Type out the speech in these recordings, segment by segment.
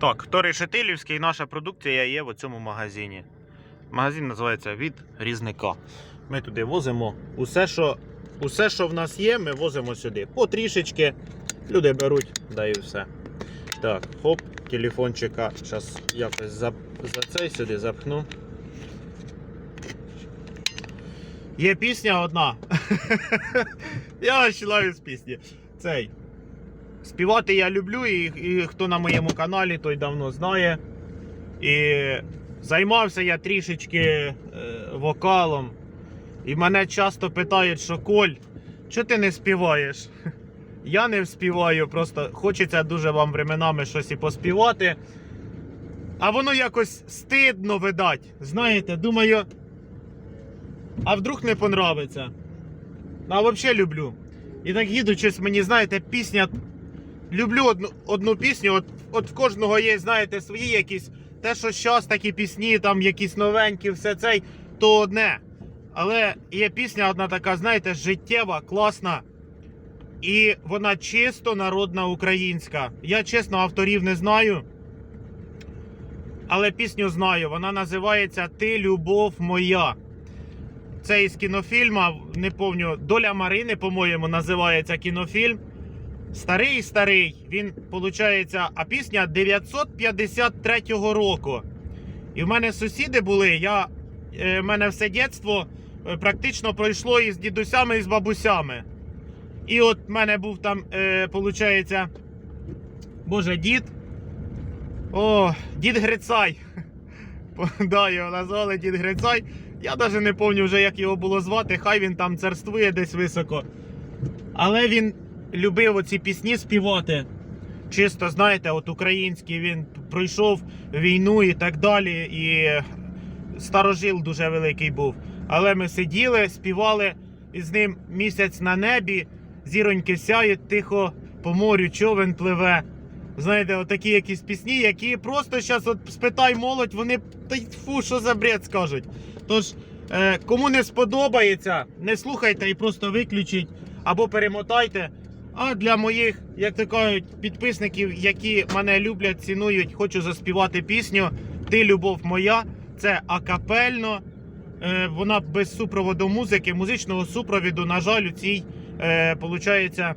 Так, хто решетилівський, наша продукція є в цьому магазині. Магазин називається від різника. Ми туди возимо усе, що, усе, що в нас є, ми возимо сюди. Потрішечки. Люди беруть, да і все. Так, хоп, телефончика. Зараз якось за, за цей сюди запхну. Є пісня одна. Я починаю з пісні. Цей. Співати я люблю, і, і хто на моєму каналі, той давно знає. І займався я трішечки е, вокалом. І мене часто питають, що Коль, чого ти не співаєш? Я не співаю, просто хочеться дуже вам временами щось і поспівати. А воно якось стидно видать. Знаєте, думаю. А вдруг не понравиться. А взагалі люблю. І так їду, щось мені, знаєте, пісня. Люблю одну, одну пісню. От, от в кожного є, знаєте, свої якісь. Те, що зараз такі пісні, там якісь новенькі, все цей, то одне. Але є пісня одна така, знаєте, життєва, класна. І вона чисто народна українська. Я чесно авторів не знаю. Але пісню знаю. Вона називається Ти любов моя. Це із кінофільма, не пам'ятаю, Доля Марини, по-моєму, називається кінофільм. Старий старий. Він, виходить, а пісня 953 року. І в мене сусіди були. Я, е, в мене все дитинство е, практично пройшло із дідусями і з бабусями. І от в мене був там, е, виходить, боже, дід. О, дід Грицай. Да, його назвали дід Грицай. Я навіть не пам'ятаю вже, як його було звати. Хай він там царствує десь високо. Але він любив оці пісні співати. Чисто, знаєте, от український він пройшов війну і так далі. І старожил дуже великий був. Але ми сиділи, співали із ним місяць на небі, зіроньки сяють, тихо по морю човен пливе. Знаєте, отакі якісь пісні, які просто зараз от спитай молодь, вони та й фу, що за бред скажуть. Тож, е, кому не сподобається, не слухайте і просто виключіть або перемотайте. А для моїх, як то кажуть, підписників, які мене люблять, цінують, хочу заспівати пісню Ти любов моя. Це акапельно. Е, вона без супроводу музики, музичного супровіду, на жаль, у цій е, получається,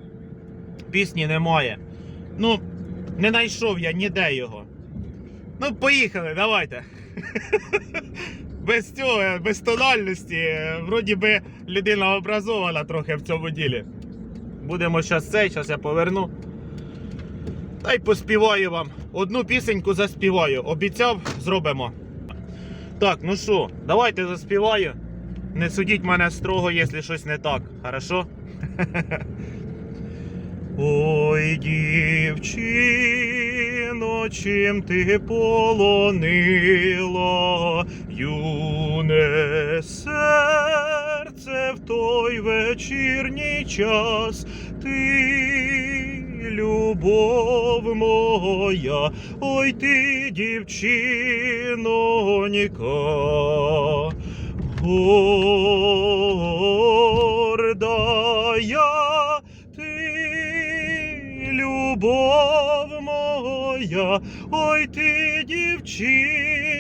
пісні немає. Ну, не знайшов я ніде його. Ну, поїхали, давайте. Без цього, без тональності. е, Вроді би людина образована трохи в цьому ділі. Будемо зараз цей, зараз я поверну. Та й поспіваю вам. Одну пісеньку заспіваю. Обіцяв, зробимо. Так, ну що, давайте заспіваю. Не судіть мене строго, якщо щось не так. Хорошо? Ой, дівчино, чим ти полонила юне серце в той вечірній час, ти любов моя, ой ти, дівчиноніка, гордая ти, любов моя, ой ти, дівчиноніка,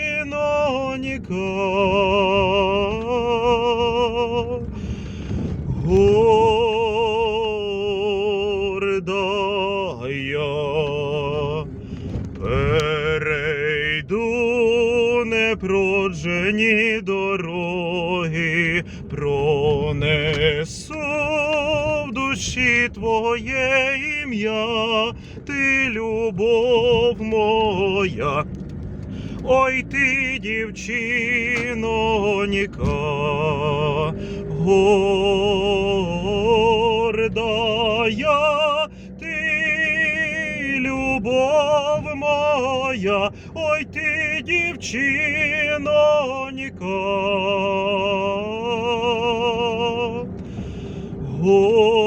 непроджені дороги, пронесу в душі твоє ім'я, ти любов моя. Ой ти, дівчиноніка, гордая, ти любов моя, дівчиноніка, гордая.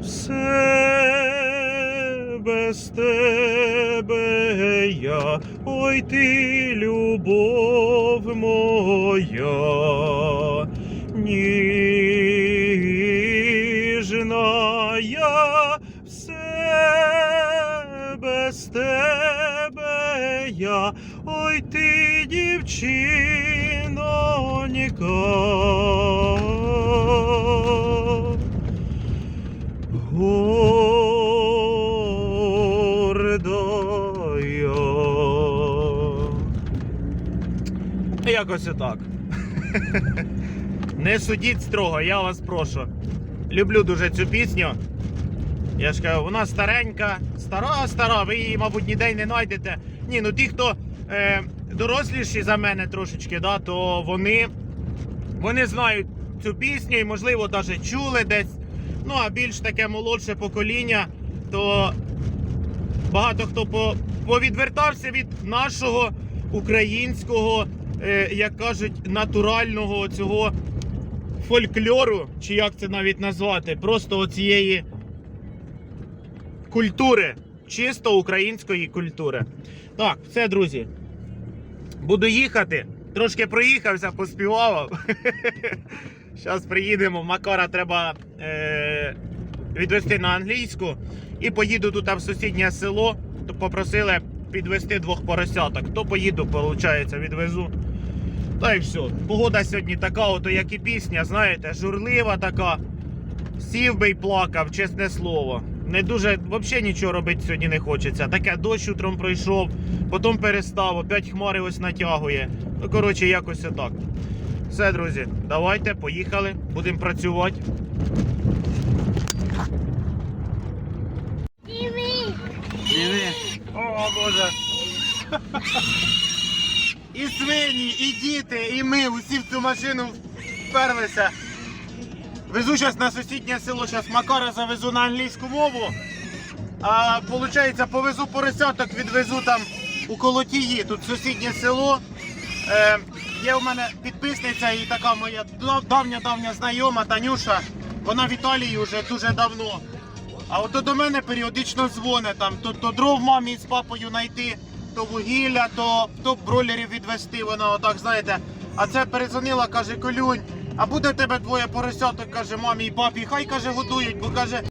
Все без ой ти, любов моя, чиноніка. Гордая. Якось отак. Не судіть строго, я вас прошу. Люблю дуже цю пісню. Я ж кажу, вона старенька, стара, стара, ви її, мабуть, ніде й не знайдете. Ні, ну ті, хто е, доросліші за мене трошечки, да, то вони, вони знають цю пісню і, можливо, навіть чули десь. Ну, а більш таке молодше покоління, то багато хто по, повідвертався від нашого українського, е, як кажуть, натурального цього фольклору, чи як це навіть назвати, просто оцієї культури, чисто української культури. Так, все, друзі. Буду їхати. Трошки проїхався, поспівав. Зараз приїдемо. Макара треба е- відвезти на англійську. І поїду тут в сусіднє село. То попросили підвезти двох поросяток. То поїду, виходить, відвезу. Та й все. Погода сьогодні така, ото як і пісня, знаєте, журлива така. Сів би й плакав, чесне слово. Не дуже, взагалі нічого робити сьогодні не хочеться. Таке дощ утром пройшов, потім перестав, опять хмари ось натягує. Ну, коротше, якось отак. Все, друзі, давайте, поїхали, будемо працювати. Диви. Диви. О, Боже. І свині, і діти, і ми усі в цю машину вперлися. Везу зараз на сусіднє село, зараз Макара завезу на англійську мову. А виходить, повезу поросяток, відвезу там у Колотії, тут сусіднє село. Е, є у мене підписниця і така моя давня-давня знайома Танюша. Вона в Італії вже дуже давно. А от до мене періодично дзвонить там, то, то дров мамі з папою знайти, то вугілля, то, то бройлерів відвести, вона отак, знаєте. А це перезвонила, каже, Колюнь, а буде в тебе двоє поросяток, каже, мамі і папі, хай каже, годують, бо каже.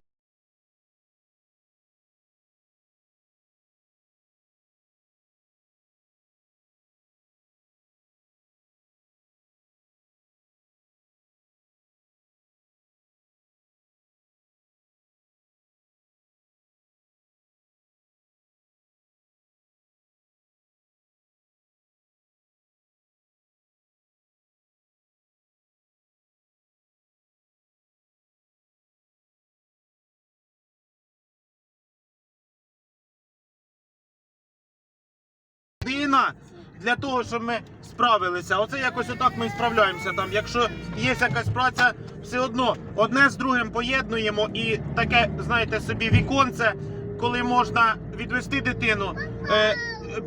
Людина для того, щоб ми справилися. Оце якось отак ми і справляємося. Там, якщо є якась праця, все одно одне з другим поєднуємо і таке, знаєте, собі віконце, коли можна відвести дитину. Е,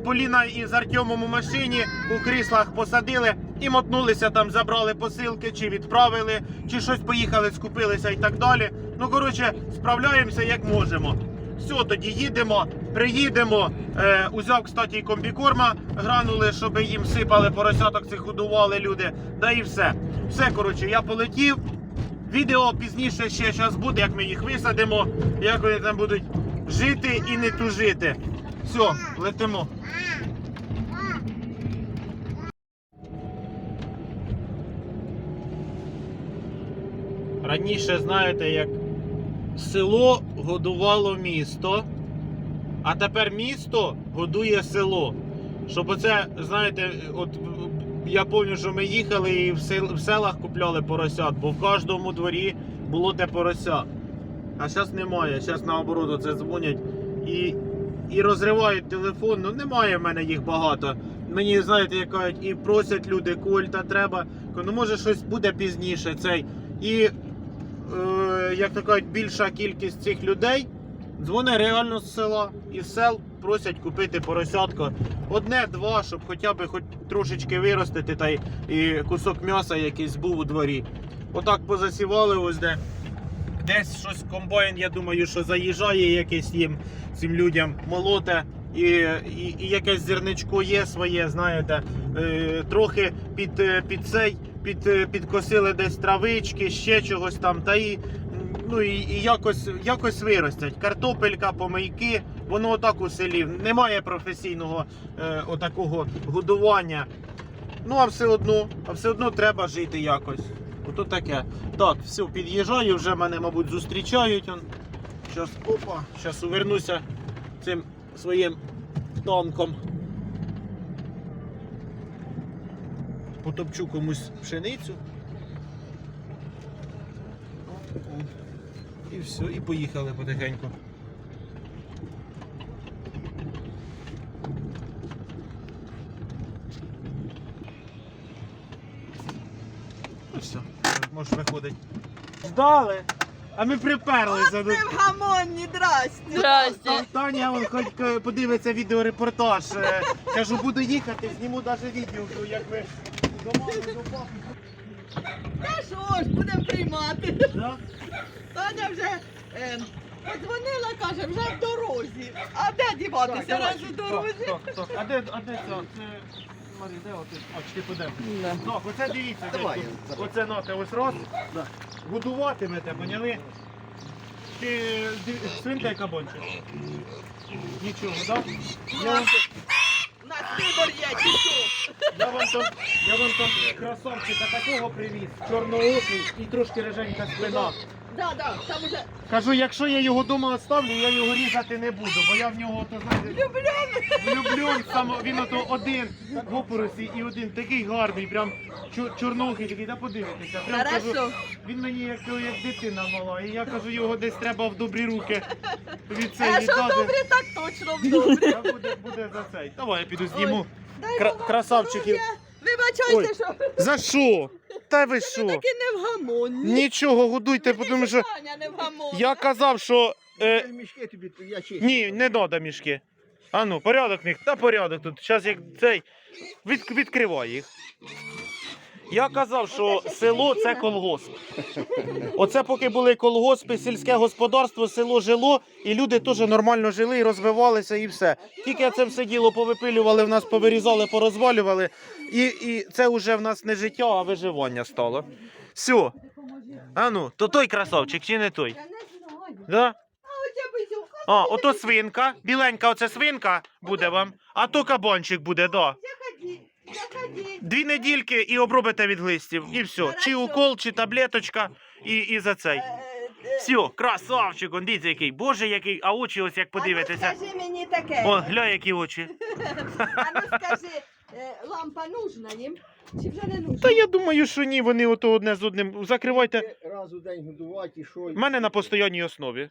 Поліна із Артемом у машині у кріслах посадили і мотнулися там, забрали посилки, чи відправили, чи щось поїхали, скупилися і так далі. Ну коротше, справляємося як можемо. Все, тоді їдемо, приїдемо. Е, узяв, кстати, і комбікорма гранули, щоб їм сипали поросяток, цих годували люди. Да і все. Все, коротше, я полетів. Відео пізніше ще зараз буде, як ми їх висадимо, як вони там будуть жити і не тужити. Все, летимо. Раніше, знаєте, як село годувало місто, а тепер місто годує село. Щоб оце, знаєте, от я пам'ятаю, що ми їхали і в, сел, в селах купляли поросят, бо в кожному дворі було те порося. А зараз немає. Зараз наоборот оце дзвонять і, і розривають телефон. Ну немає в мене їх багато. Мені, знаєте, як кажуть, і просять люди, кольта треба. Ну може щось буде пізніше цей. І як то кажуть, більша кількість цих людей дзвонить реально з села і з сел просять купити поросятко. Одне-два, щоб хоча б хоч трошечки виростити та й і кусок м'яса якийсь був у дворі. Отак позасівали ось де. Десь щось комбайн, я думаю, що заїжджає якийсь їм цим людям молоте. І, і, і якесь зерничко є своє, знаєте, е, трохи під, е, під цей, під, е, підкосили десь травички, ще чогось там, та і, ну, і, і якось, якось виростять. Картопелька, помийки, воно отак у селі. Немає професійного е, отакого годування. Ну, а все одно, а все одно треба жити якось. Ото таке. Так, все, під'їжджаю, вже мене, мабуть, зустрічають. Щас, опа, зараз увернуся цим своїм танком. Потопчу комусь пшеницю. І все, і поїхали потихеньку. Ну все, можеш виходити. Ждали, а ми приперлися. Ти в гамонні, здрасте. Здрасте. Та- Таня он хоч подивиться відеорепортаж. Е, Кажу, буду їхати, зніму навіть відео, як ви Та що ж, будемо приймати. Да? Таня вже е, подзвонила, каже, вже в дорозі. А де діватися раз у дорозі? Так, так. А де, а де це? Це... Марі, де оти? А, чи ти подем? Да. Так, оце дивіться, Давай, дядько. я. Оце нате ось раз. Годуватимете, поняли? Ди- свинка і кабанчик? Нічого, так? Я, вам- У нас вибор є, чи я вам там, я вам там красавчика такого привіз, чорноокий і трошки реженька спина. Да, да, там уже Кажу, якщо я його вдома оставлю, я його різати не буду, бо я в нього, то знаєте, влюблен, сам, він ото один в опоросі і один такий гарний, прям чор- чорноокий такий, да подивитися. Прям кажу, хорошо. він мені як, як дитина мала, і я кажу, його десь треба в добрі руки від цей А що добре, так точно в добре. Та Буде, буде за цей. Давай я піду зніму. Дай Кра- Бог красавчиків. здоров'я. Вибачайте, що За що? Та ви що? таки невгамонні. Нічого, годуйте, тому що Таня я казав, що. Е, Мішки тобі, я чистий. Ні, не треба мішки. А ну, порядок в них. Та порядок тут. Зараз як цей. Від, відкривай їх. Я казав, що село це колгосп. Оце поки були колгоспи, сільське господарство, село жило, і люди теж нормально жили і розвивалися, і все. Тільки це все діло повипилювали, в нас повирізали, порозвалювали. І, і це вже в нас не життя, а виживання стало. Все. А ну, то той красавчик чи не той? Да? А, ото свинка. Біленька, оце свинка буде вам. А то кабанчик буде, да. Дві недільки і обробите від глистів. І все. Чи укол, чи таблеточка, і, і за цей. Все, красавчик, он дивіться який. Боже, який, а очі ось як подивитеся. А ну скажи мені таке. О, гля, які очі. А ну скажи, е, лампа нужна їм? Чи вже не нужна? Та я думаю, що ні, вони ото одне з одним. Закривайте. Раз у день годувати і що. У мене на постійній основі.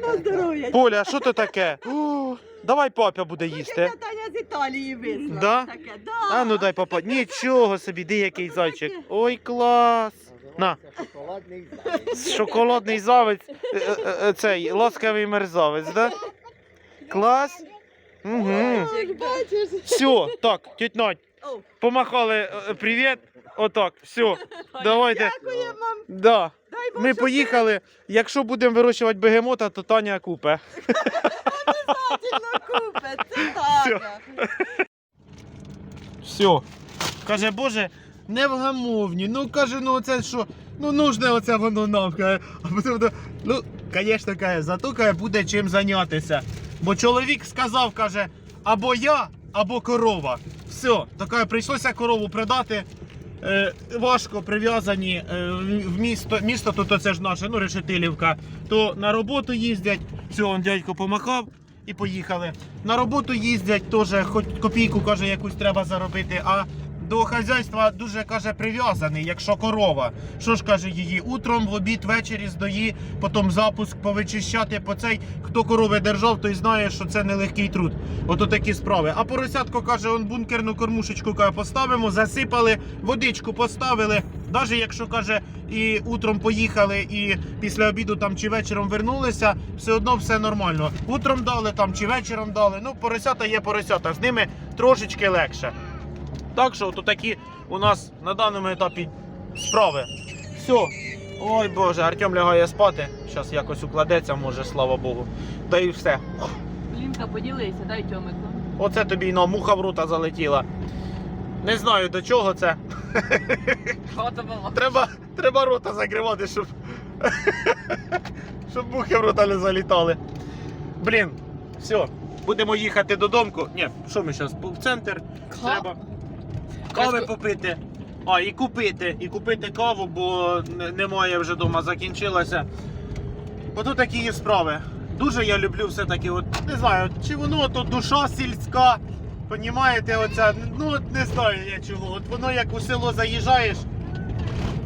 На здоров'я. Поля, що то таке? О, давай папа буде їсти. Таня з Італії вислала. Да? Таке, да. А ну дай папа. Нічого собі, де який зайчик. Ой, клас. На. Шоколадний заяць. Шоколадний завець, е, е, е, цей ласкавий мерзавець, да? Клас. Угу. Ой, бачиш. Все, так, тіть Надь, О, помахали е, привіт. Отак, все. Давайте. Дякую вам. Да. Ми поїхали. Якщо будемо вирощувати бегемота, то Таня купе. обов'язательно купить. Це Таня. Все. Каже, Боже, не вгамовні. Ну каже, ну оце що, ну нужне оце воно нам. Каже. А потім, ну, звісно, каже, зато каже, буде чим зайнятися. Бо чоловік сказав, каже, або я, або корова. Все, то каже, прийшлося корову продати. Е, важко прив'язані е, в місто. Місто тут це ж наше, ну Решетилівка. То на роботу їздять. Все, дядько помахав і поїхали. На роботу їздять теж, хоч копійку каже, якусь треба заробити. А до хазяйства дуже каже прив'язаний, якщо корова. Що ж каже її? Утром, в обід, ввечері здої, потім запуск повичищати по цей. Хто корови держав, той знає, що це нелегкий труд. Ото такі справи. А поросятко каже, он бункерну кормушечку каже, поставимо, засипали, водичку поставили. Навіть якщо каже, і утром поїхали, і після обіду там чи вечором вернулися, все одно все нормально. Утром дали там чи вечором дали. Ну, поросята є поросята, з ними трошечки легше. Так що, то такі у нас на даному етапі справи. Все. Ой Боже, Артем лягає спати. Зараз якось укладеться, може, слава Богу. Та і все. Лінка, поділися, дай Тьомику. Оце тобі й на муха в рота залетіла. Не знаю до чого це. Треба, треба рота закривати, щоб. щоб мухи в рота не залітали. Блін, все. будемо їхати додому. Ні, що ми зараз? В центр треба кави попити. А, і купити. І купити каву, бо не- немає вже вдома, закінчилася. Ото такі є справи. Дуже я люблю все-таки, от не знаю, чи воно то душа сільська. Понімаєте, оця, ну от не знаю я чого. От воно як у село заїжджаєш,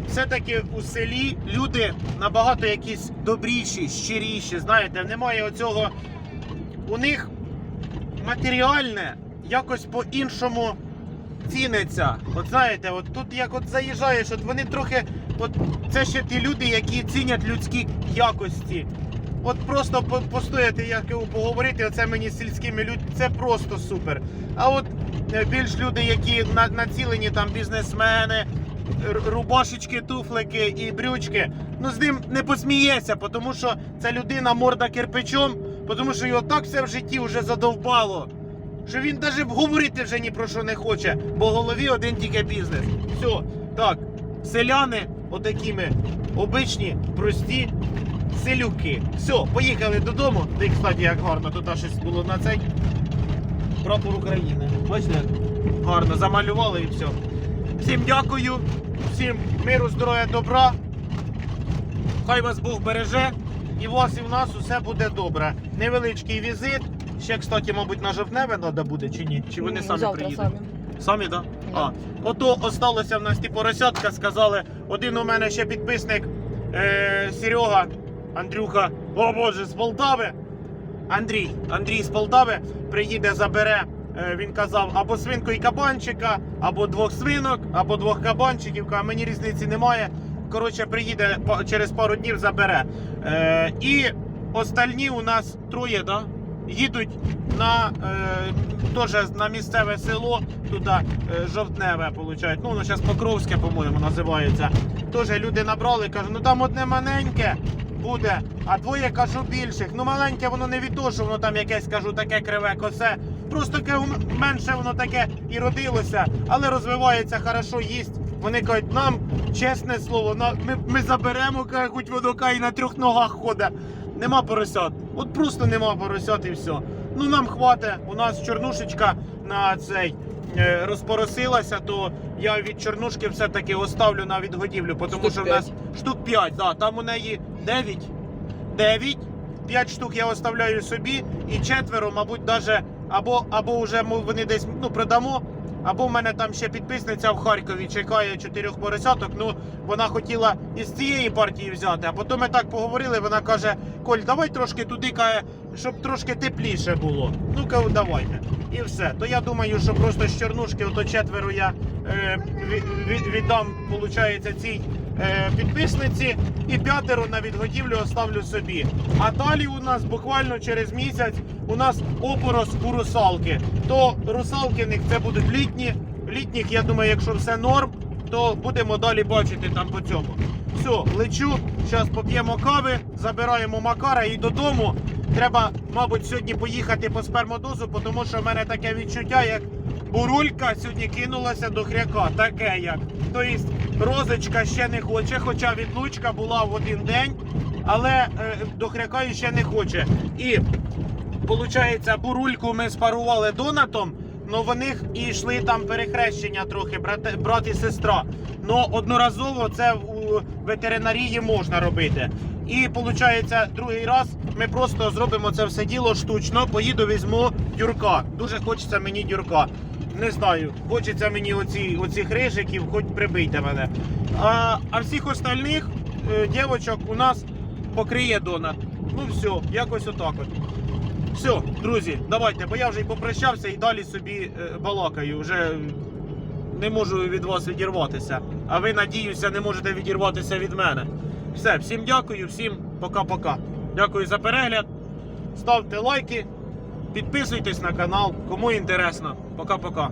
все-таки у селі люди набагато якісь добріші, щиріші. Знаєте, немає оцього. У них матеріальне якось по-іншому ціниться. От знаєте, от тут як от заїжджаєш, от вони трохи. От це ще ті люди, які цінять людські якості. От просто постояти, як поговорити, оце мені з сільськими людьми, це просто супер. А от е, більш люди, які націлені там бізнесмени, рубашечки, туфлики і брючки, ну з ним не посмієшся, тому що ця людина морда кирпичом, тому що його так все в житті вже задовбало. Що він навіть говорити вже ні про що не хоче, бо в голові один тільки бізнес. Все, так, селяни отакими обичні, прості селюки. Все, поїхали додому. Ти, кстати, як гарно, тут аж щось було на цей прапор України. Бачите, як гарно замалювали і все. Всім дякую, всім миру, здоров'я, добра. Хай вас Бог береже. І у вас, і в нас усе буде добре. Невеличкий візит. Ще, кстати, мабуть, на жовтневе треба буде чи ні? Чи вони самі Завтра приїдуть? самі. Самі, так? Да? А. Ото осталося в нас ті поросятка, сказали. Один у мене ще підписник е, Серега, Андрюха, о Боже, з Полтави. Андрій, Андрій з Полтави приїде, забере. е, Він казав або свинку і кабанчика, або двох свинок, або двох кабанчиків. Каже, мені різниці немає. Коротше, приїде па- через пару днів забере. Е, і остальні у нас троє, да? Їдуть на, е, на місцеве село, туди е, жовтневе, виходить. Ну, воно зараз Покровське, по-моєму, називається. Теж люди набрали, кажуть, ну там одне маленьке буде, а двоє кажу більших. Ну маленьке воно не від того, що воно там якесь кажу, таке криве косе. Просто менше воно таке і родилося, але розвивається хорошо, їсть. Вони кажуть, нам чесне слово, ми, ми заберемо, хоч воно і на трьох ногах ходить. Нема поросят. От просто нема поросят і все. Ну нам хватить. У нас чорнушечка на цей е, розпоросилася, то я від чорнушки все-таки оставлю на відгодівлю, тому Штук що в нас штук 5, да, там у неї 9. 9. 5 штук я оставляю собі, і четверо, мабуть, даже або, або вже ми вони десь ну, продамо, або в мене там ще підписниця в Харкові чекає чотирьох поросяток. Ну, вона хотіла із цієї партії взяти, а потім ми так поговорили. Вона каже: Коль, давай трошки туди, каже, щоб трошки тепліше було. Ну кажу, давайте. І все. То я думаю, що просто з чорнушки, ото четверо я е, від, ві- віддам, виходить, цій підписниці, і п'ятеро на відгодівлю оставлю собі. А далі у нас буквально через місяць у нас опорос у русалки. То русалкиних це будуть літні. Літніх, я думаю, якщо все норм, то будемо далі бачити там по цьому. Все, лечу, зараз поп'ємо кави, забираємо Макара і додому. Треба, мабуть, сьогодні поїхати по спермодозу, тому що в мене таке відчуття, як бурулька сьогодні кинулася до хряка. Таке як. Тобто розочка ще не хоче, хоча відлучка була в один день, але е, до хряка ще не хоче. І Получається, бурульку ми спарували донатом, але в них і йшли там перехрещення трохи, брат, брат і сестра. Ну одноразово це у ветеринарії можна робити. І виходить, другий раз ми просто зробимо це все діло штучно. Поїду, візьму дюрка. Дуже хочеться мені дюрка. Не знаю, хочеться мені оці, оцих рижиків, хоч прибийте мене. А, а всіх остальних е, дівочок у нас покриє донат. Ну все, якось отак от. Все, друзі, давайте, бо я вже й попрощався і далі собі е, балакаю. Вже не можу від вас відірватися. А ви, надіюся, не можете відірватися від мене. Все, всім дякую, всім пока-пока. Дякую за перегляд. Ставте лайки, підписуйтесь на канал, кому інтересно. Пока-пока.